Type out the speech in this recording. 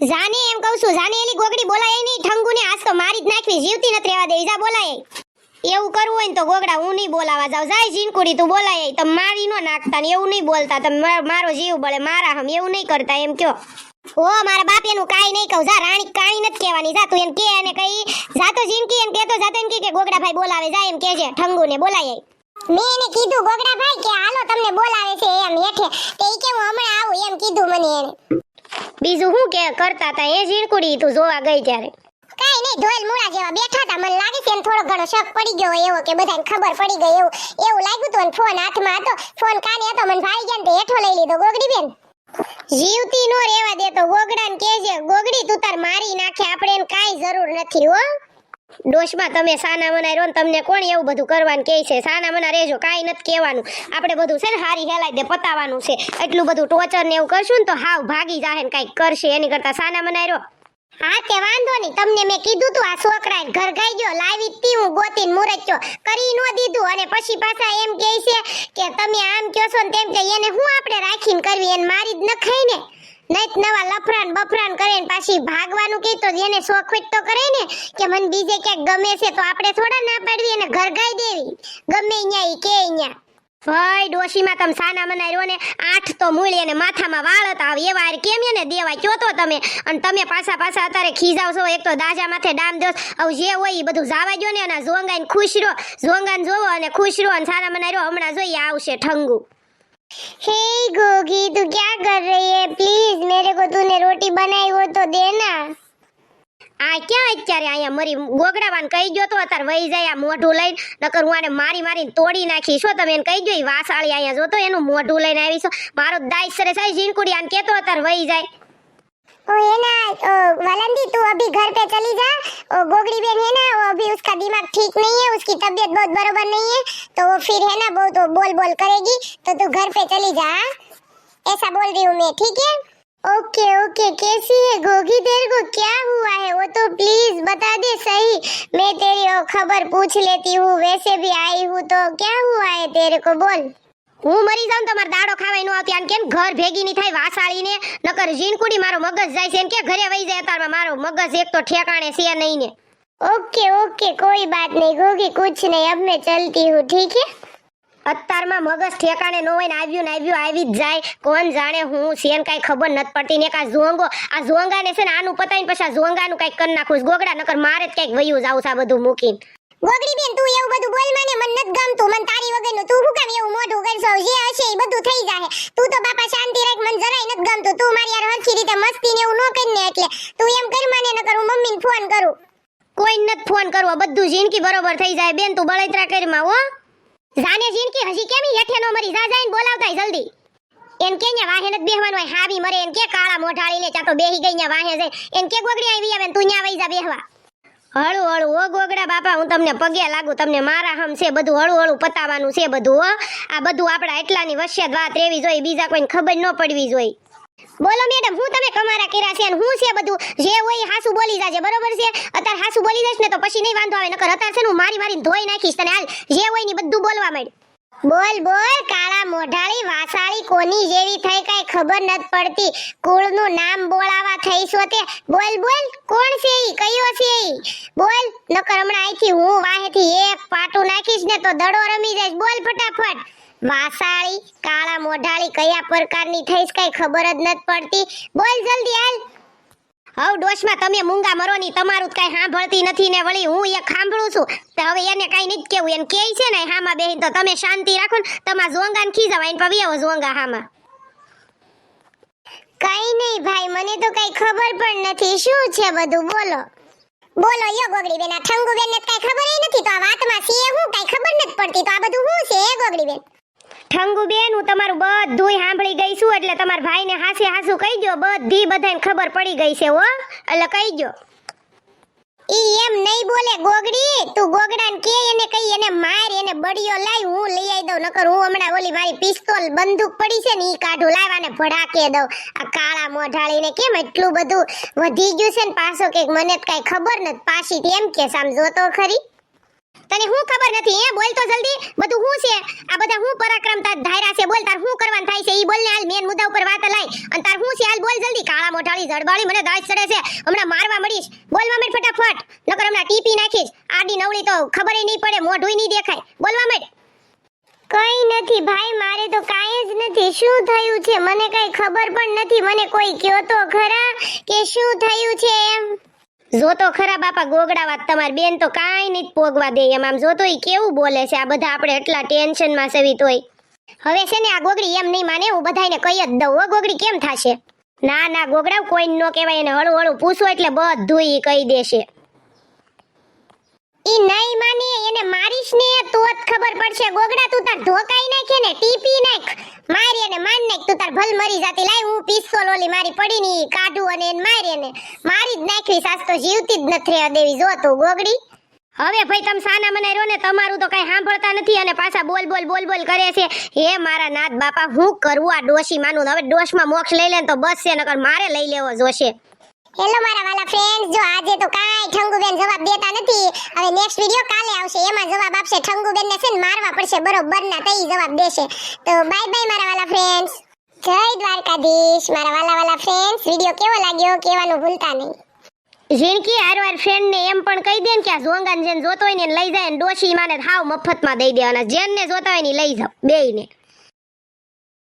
જાને એમ કહું છું, જાની એલી ગોગડી બોલાય નહીં, ઠંગુને આજ તો મારી જ નાખવી, જીવતી નથી રહેવા દેવી, જા બોલાય. એવું કરવું હોય ને તો ગોગડા, હું નહીં બોલાવા જાવ જાય જીનકુડી, તું બોલાય તમે મારી નો નાખતા ને એવું નહીં બોલતા તમે મારો જીવ બળે, મારા હમ, એવું નહીં કરતા, એમ કયો. ઓ મારા બાપ એનું કાઈ નહીં કહું, જા, રાણી કાઈ નથી કહેવાની, જા, તું એમ કે અને કઈ જાતો જીનકી એમ કેતો જાતો એમ કે ગોગડા ભાઈ બોલાવે, જા એમ કેજે ઠંગુને બોલાય. મેં એને કીધું ગોગડા ભાઈ કે હાલો તમને બોલાવે છે એમ હેઠે તે ઈ કે હું હમણાં આવું એમ કીધું મને એને બીજું શું કે કરતા હતા એ ઝીણકુડી તું જોવા ગઈ ત્યારે. કાઈ નહીં ધોલ મૂળા જેવા બેઠા હતા મને લાગે છે એમ થોડો ઘણો શક પડી ગયો એવો કે બધાને ખબર પડી ગઈ એવું. એવું લાગ્યું તો ફોન હાથમાં હતો. ફોન કાને હતો મને ભાઈ ગયા ને હેઠો લઈ લીધો. ગોગડી બેન. જીવતી નો રેવા દેતો ગોગડાને કેજે ગોગડી તું તાર મારી નાખે આપણે એને કાઈ જરૂર નથી હો. ડોશમાં તમે સાના મના રહો તમને કોણ એવું બધું કરવાનું કહે છે? સાના મના રહેજો, કાંઈ નથી કહેવાનું. આપણે બધું છે ને હારી હેલાઈ દે, પતાવાનું છે. એટલું બધું ટોર્ચર ને એવું કરશું ને તો હાવ ભાગી જાહે ને કાંઈક કરશે, એની કરતાં સાના મના રહો. હા, તે વાંધો નહીં. તમને મેં કીધું તું આ છોકરા ઘર ગાઈ ગયો લાવી તી હું ગોતીને મુરચ્યો કરી નો દીધું. અને પછી પાછા એમ કહે છે કે તમે આમ કહો છો ને તેમ કે એને હું આપણે રાખીને કરવી? એને મારી જ ન ખાઈ ને. નહીં નવા લફરાન બફરાન કરે ને પાછી ભાગવાનું કે તો એને શોખવેટ તો કરે ને કે મને બીજે ક્યાંક ગમે છે તો આપણે થોડા ના પાડવી અને ઘર ગાઈ દેવી. ગમે અહીંયા કે અહીંયા ભાઈ, ડોશીમાં તમે સાના મનાઈ રહ્યો ને, આઠ તો મૂળી અને માથામાં વાળ હતા. હવે એવા કેમ એને દેવા કયો તો તમે? અને તમે પાછા પાછા અત્યારે ખીજાવ છો, એક તો દાજા માથે ડામ દોસ હવે જે હોય એ બધું જાવા દ્યો ને અને ઝોંગાઈને ખુશ રહો. ઝોંગાને જોવો અને ખુશ રહો અને સાના મનાઈ રહ્યો. હમણાં જોઈએ આવશે ઠંગુ. हे गोगी तू क्या कर रही है प्लीज मेरे को तूने रोटी बनाई वो तो देना આ ક્યાં અત્યારે અહીંયા મરી ગોગડાવાન કહી ગયો તો અત્યારે વહી જાય આ મોઢું લઈને નકર હું આને મારી મારીને તોડી નાખી છો તમે એને કહી ગયો ઈ વાસાળી અહીંયા જોતો એનું મોઢું લઈને આવી છો મારો દાઈ સરે સાઈ ઝીણકુડી આને કેતો અત્યારે વહી જાય ओ है ना ओ, वलंदी तू अभी घर पे चली जा ओ, गोगड़ी बहन है ना वो अभी उसका दिमाग ठीक नहीं है उसकी तबीयत बहुत बरोबर नहीं है तो वो फिर है ना बहुत वो बोल बोल करेगी तो तू घर पे चली जा हाँ? ऐसा बोल रही हूँ मैं ठीक है ओके ओके कैसी है गोगी तेरे को क्या हुआ है वो तो प्लीज बता दे सही मैं तेरी वो खबर पूछ लेती हूँ वैसे भी आई हूँ तो क्या हुआ है तेरे को बोल હું મરી જાઉં તમારે દાડો ખાવાય નો આવતી આને કેમ ઘર ભેગી ની થાય વાસાળીને નકર જીનકુડી મારો મગજ જાય છે એમ કે ઘરે વહી જાય તારમાં મારો મગજ એક તો ઠેકાણે છે નહીં ને ઓકે ઓકે, કોઈ બાત નહીં. ગોગી, કુછ નહીં. અબ મેં ચલતી હું, ઠીક હે? અત્યારમાં મગજ ઠેકાણે ન હોય ને આવ્યું ને આવ્યું, આવી જ જાય. કોણ જાણે હું સેન કાંઈ ખબર નથી પડતી. ને કાં ઝોંગો, આ ઝોંગાને છે ને આનું પતાવીને પછી આ ઝોંગાનું કાંઈક કરી નાખું ગોગડા, નકર મારે જ કાંઈક વયું જાવું આ બધું મૂકીને. ગોગડી બેન, તું એવું બધું બોલ મને. મન નથી ગમતું. મને તારી વગરનું તું હું કામ એવું મોઢું કરશો? જે હશે એ બધું થઈ જાય તું તો બાપા શાંતિ રાખ, મને જરાય નથી ગમતું. તું મારી યાર હરખી રીતે મસ્તી ને એવું ન કરીને એટલે. તું એમ કર માને, નકર હું મમ્મીને ફોન કરું. કોઈ નથી ફોન કરવો, બધું જિંદગી બરોબર થઈ જાય. બેન, તું બળતરા કરીમાં હો. જાને જિંદગી હજી કેમી હેઠે નો મરી. જા, જાઈને બોલાવતા જલ્દી. એમ કે ન્યા વાહે નથી બેહવાનું હોય હાવી મરે. એમ કે કાળા મોઢાળીને ચા તો બેહી ગઈ ન્યા વાહે જાય એમ કે ગોગડી આવી આવે તું ન્યા વઈ જા બેહવા. હળુ હળુ. ઓ ગોગડા બાપા, હું તમને પગે લાગુ, તમને મારા હમ છે બધું, હળુ હળુ પતાવાનું છે બધું, હો. આ બધું આપણા એટલાની વસિયત વાત રેવી જોઈએ, બીજા કોઈને ખબર ન પડવી જોઈએ. બોલો મેડમ, હું તમે કમારા કર્યા છે અને હું છે બધું. જે હોય હાસુ બોલી જાજે, બરોબર છે? અત્યારે હાસુ બોલી જઈશ ને તો પછી નહીં વાંધો આવે, નકર અત્યારે છે હું મારી મારીને ધોઈ નાખીશ તને હાલ. જે હોય ને બધું બોલવા માંડ. બોલ બોલ, કાળા મોઢાળી વાસાળી કોની જેવી થઈ કઈ ખબર નથી પડતી. કુળનું નામ બોલાવા થઈ છો તે. બોલ બોલ, કોણ છે ઈ? કયો છે ઈ? બોલ, નકર હમણાં અહીંથી હું વાહેથી એક પાટું નાખીશ ને તો દડો રમી જઈશ બોલ ફટાફટ. વાસાળી, કાળા મોઢાળી કયા પ્રકારની થઈશ કઈ ખબર જ નથી પડતી. બોલ જલ્દી હાલ. હવ ડોશમાં તમે મૂંગા મરો ની તમારું કઈ સાંભળતી નથી ને વળી હું એ સાંભળું છું. તો હવે એને કઈ નથી કેવું. એને કે છે ને, હામાં બેહીન તો તમે શાંતિ રાખો ને, તમારા ઝોંગાને ખીજાવ એને પવી આવો ઝોંગા હામાં. કઈ નહીં ભાઈ, મને તો કઈ ખબર પણ નથી. શું છે બધું? બોલો. બોલો, યો ગોગડી બેન, આ ઠંગુ બેન ને કઈ ખબર નથી. તો આ વાતમાં સીએ હું કઈ ખબર નથી પડતી. તો આ બધું શું છે? ગોગડી બેન. ઠંગુ બેન હું તમારું બધું સાંભળી ગઈ છું, એટલે તમારા ભાઈને હાસે હાસુ કહી બધી બધાને ખબર પડી ગઈ છે, હો. એટલે કહી ઈ એમ નહીં બોલે, ગોગડી. તું ગોગડાને કે એને કઈ, એને માર, એને બડિયો લાય, હું લઈ આવી દઉં, નકર હું હમણાં ઓલી મારી પિસ્તોલ બંદૂક પડી છે ને, ઈ કાઢું લાવવાને ભડાકે દઉં. આ કાળા મોઢાળીને કેમ એટલું બધું વધી ગયું છે ને, પાછો કે મને કાંઈ ખબર નથી. પાછી એમ કે સામ જોતો ખરી. તને હું ખબર નથી એ બોલ તો જલ્દી. બધું હું છે? આ બધા હું પરાક્રમતા ધાયરા છે? બોલ, તાર હું કરવાનું થાય છે? ઈ બોલ ને હાલ મેન મુદ્દા ઉપર વાત લાય. અને તાર હું છે? હાલ બોલ જલ્દી. કાળા મોઢાળી જડબાળી મને દાજ ચડે છે. હમણાં મારવા મળીશ. બોલવા માંડ ફટાફટ. નકર હમણાં ટીપી નાખીશ. આડી નવળી તો ખબર નહીં પડે મોઢું નહીં દેખાય. બોલવા માંડ કઈ નથી ભાઈ, મારે તો કાંઈ જ નથી. શું થયું છે? મને કઈ ખબર પણ નથી. મને કોઈ કયો તો ખરા કે શું થયું છે એમ? જો ખરા બાપા ગોગડા વાત તમારી બેન તો કાંઈ નહીં પોગવા દે એમ. આમ જો ઈ કેવું બોલે છે આ બધા આપણે એટલા ટેન્શનમાં સેવી તોય હવે છે ને આ ગોગડી એમ નહીં માને, હું બધાને કહી જ દઉં. ગોગડી કેમ થશે? ના ના ગોગડા કોઈ ન કહેવાય, એને હળું હળું પૂછો એટલે બધું એ કહી દેશે. ઈ નહીં માને, એને મારીશ ને તો જ ખબર પડશે. ગોગડા, તું તાર ધોકાઈ નાખે ને, ટીપી નાખ. મારી અને માર નાખ તું તાર ભલ મરી જાતી. લાય હું પિસ્તોલ ઓલી મારી પડી ની કાઢું અને એને મારી અને મારી જ નાખવી. સાસ તો જીવતી જ નથી રહેવા દેવી. જો તું ગોગડી. હવે ભાઈ તમે સાના મને રહ્યો ને તમારું તો કઈ સાંભળતા નથી અને પાછા બોલ બોલ બોલ બોલ કરે છે. હે મારા નાથ બાપા હું કરવું આ ડોશી માનું? હવે ડોશમાં મોક્ષ લઈ લે તો બસ છે નકર મારે લઈ લેવો જોશે. હેલો મારા વાલા ફ્રેન્ડ્સ જો આજે તો કાઈ ઠંગુ બેન જવાબ દેતા નથી. હવે નેક્સ્ટ વિડિયો કાલે આવશે. એમાં જવાબ આપશે ઠંગુબેન ને છે મારવા પડશે બરોબર ના તઈ જવાબ દેશે. તો બાય બાય મારા વાલા ફ્રેન્ડ્સ જય દ્વારકાધીશ. મારા વાલા વાલા ફ્રેન્ડ્સ વિડિયો કેવો લાગ્યો? કહેવાનું ભૂલતા નહીં. હારવાર ફ્રેન્ડ ને એમ પણ કહી દે ને કે આ ઝોંગાને જેને જોતો હોય ને લઈ જાય ને ડોશી માને હાવ મફતમાં દઈ દેવાના. જેને જોતા હોય ને લઈ જાવ બેયને.